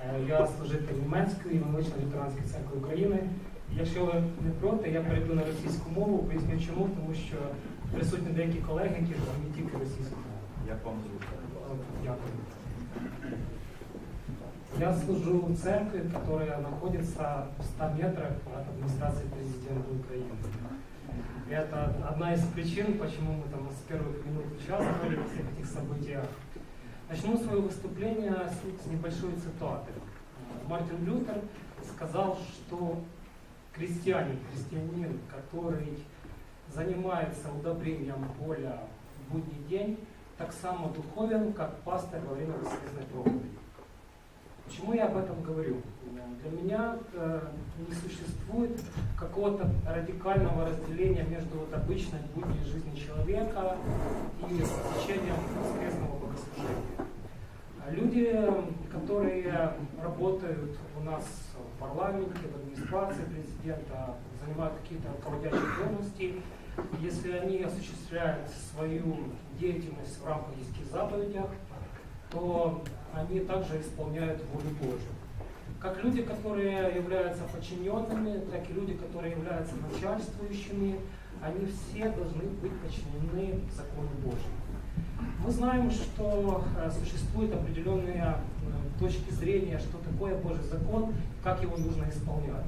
Е, Я служитель німецької evangelical лютеранської церкви України. Якщо ви не проти, я перейду на російську мову, поясню чому, тому що присутні деякі колеги, які розуміють тільки російську мову. Як вам зручно? Дякую. Я служу в церкви, которая находится в 100 метрах от администрации президента Украины. И это одна из причин, почему мы там с первых минут участвовали во всех этих событиях. Начну свое выступление с, небольшой цитаты. Мартин Лютер сказал, что крестьянин, крестьянин, который занимается удобрением поля в будний день, так само духовен, как пастор во время воскресной проповеди. Почему я об этом говорю? Для меня э, не существует какого-то радикального разделения между вот обычной будней жизнью человека и посещением воскресного богослужения. Люди, которые работают у нас в парламенте, в администрации президента, занимают какие-то руководящие должности, если они осуществляют свою деятельность в рамках 10 заповедях, то они также исполняют волю Божию. Как люди, которые являются подчиненными, так и люди, которые являются начальствующими, они все должны быть подчинены закону Божьему. Мы знаем, что э, существуют определенные э, точки зрения, что такое Божий закон, как его нужно исполнять.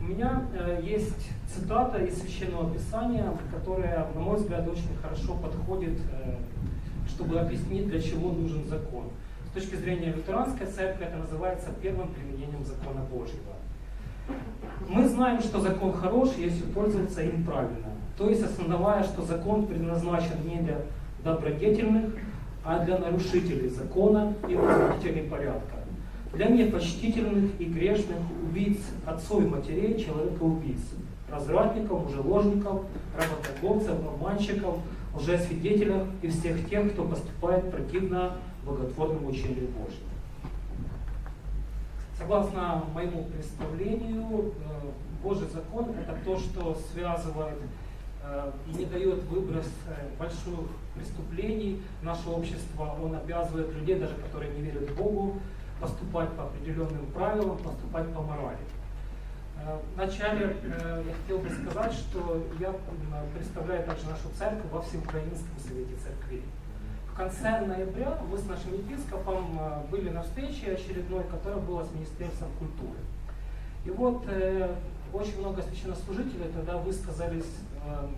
У меня э, есть цитата из Священного Писания, которая, на мой взгляд, очень хорошо подходит, чтобы объяснить, для чего нужен закон. С точки зрения лютеранской церкви это называется первым применением закона Божьего. Мы знаем, что закон хорош, если пользоваться им правильно. То есть осознавая, что закон предназначен не для добродетельных, а для нарушителей закона и возбудителей порядка. Для непочтительных и грешных убийц отцов и матерей, человека-убийц, развратников, мужеложников, работорговцев, обманщиков, лжесвидетелей и всех тех, кто поступает противно боготворному учению Божьему. Согласно моему представлению, э, Божий закон – это то, что связывает и не дает выброс э, больших преступлений наше общество. Он обязывает людей, даже которые не верят в Богу, поступать по определенным правилам, поступать по морали. Э, Вначале э, я хотел бы сказать, что я представляю также нашу церковь во Всеукраинском совете церквей. В конце ноября мы с нашим епископом э, были на встрече очередной, которая была с Министерством культуры. И вот э, очень много священнослужителей тогда высказались э,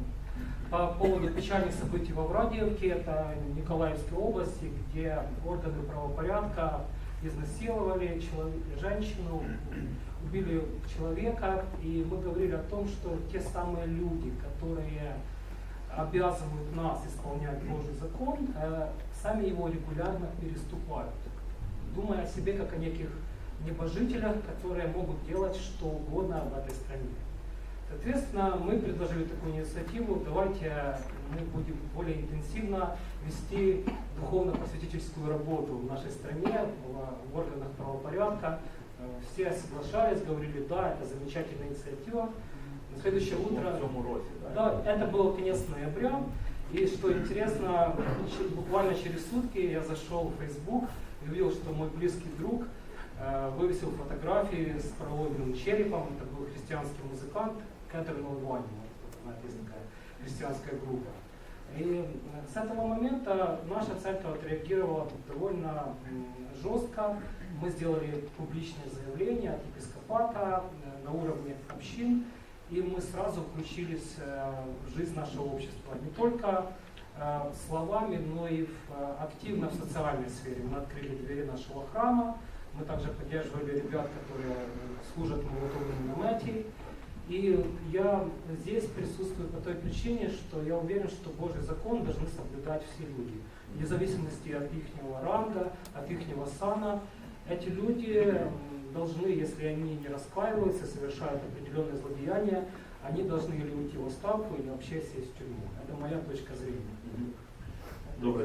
по поводу печальных событий во Врадиевке, это Николаевской области, где органы правопорядка изнасиловали человек, женщину, убили человека, и мы говорили о том, что те самые люди, которые обязывают нас исполнять Божий закон, э, сами его регулярно переступают, думая о себе как о неких небожителях, которые могут делать что угодно в этой стране. Соответственно, мы предложили такую инициативу, давайте мы будем более интенсивно вести духовно-просветительскую работу в нашей стране, в, в органах правопорядка. Э, Все соглашались, говорили, да, это замечательная инициатива. На следующее утро... Так? Да, это было конец ноября. И что интересно, буквально через сутки я зашел в Facebook и увидел, что мой близкий друг э, вывесил фотографии с проломленным черепом. Это был христианский музыкант Кэтрин Лавани. Есть такая христианская группа. И э, с этого момента наша церковь отреагировала довольно жестко. Мы сделали публичное заявление от епископата э, на уровне общин, и мы сразу включились э, в жизнь нашего общества. Не только э, словами, но и э, активно в социальной сфере. Мы открыли двери нашего храма, мы также поддерживали ребят, которые служат в молотовом намете. И я здесь присутствую по той причине, что я уверен, что Божий закон должны соблюдать все люди. Вне зависимости от их ранга, от их сана. Эти люди должны, если они не раскаиваются, совершают определенные злодеяния, они должны или уйти в отставку, или вообще сесть в тюрьму. Это моя точка зрения. Добре.